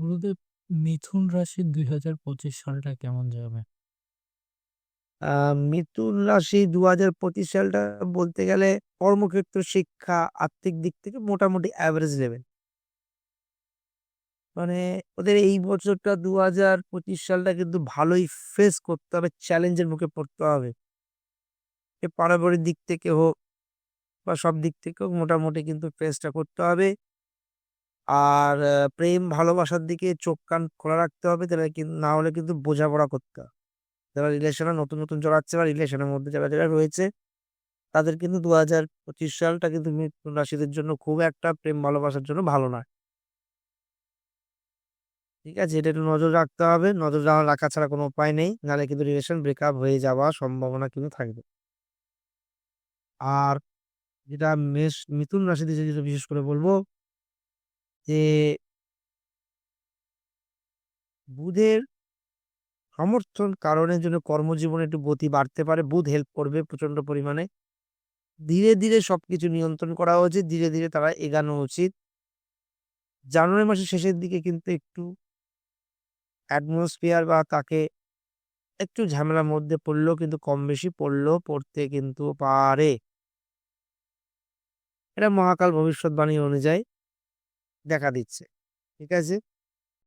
গুরুদেব মিথুন রাশির ২০২৫ সালটা কেমন যাবে? আ মিথুন রাশি ২০২৫ সালটা বলতে গেলে কর্মক্ষেত্র, শিক্ষা, আর্থিক দিক থেকে মোটামুটি অ্যাভারেজ লেভেল। মানে ওদের এই বছরটা ২০২৫ সালটা কিন্তু ভালোই ফেস করতে হবে, চ্যালেঞ্জের মুখে পড়তে হবে। এ পারিবারিক দিক থেকে হোক বা সব দিক থেকে হোক মোটামুটি কিন্তু ফেসটা করতে হবে। আর প্রেম ভালোবাসার দিকে চোখ কান খোলা রাখতে হবে। তাহলে না হলে কিন্তু বোঝাপড়া করতে হবে। যারা রিলেশনে নতুন, নতুন জড়াচ্ছে বা রিলেশনের মধ্যে যারা, যারা রয়েছে তাদের কিন্তু ২০২৫ সালটা কিন্তু মিথুন রাশিদের জন্য খুব একটা প্রেম ভালোবাসার জন্য ভালো নয়। ঠিক আছে? এটা একটু নজর রাখতে হবে। নজর রাখা ছাড়া কোনো উপায় নেই। নাহলে কিন্তু রিলেশন ব্রেকআপ হয়ে যাওয়ার সম্ভাবনা কিন্তু থাকবে। আর যেটা মেষ মিথুন রাশিতে যেটা বিশেষ করে বলব যে বুধের সমর্থন কারণের জন্য কর্মজীবনে একটু গতি বাড়তে পারে। বুধ হেল্প করবে প্রচণ্ড পরিমাণে। ধীরে, ধীরে সবকিছু নিয়ন্ত্রণ করা উচিত। ধীরে, ধীরে তারা এগানো উচিত। জানুয়ারি মাসের শেষের দিকে কিন্তু একটু অ্যাটমসফিয়ার বা তাকে একটু ঝামেলার মধ্যে পড়লেও কিন্তু কম বেশি পড়লেও পড়তে কিন্তু পারে। এটা মহাকাল ভবিষ্যৎবাণী অনুযায়ী দেখা দিচ্ছে। ঠিক আছে?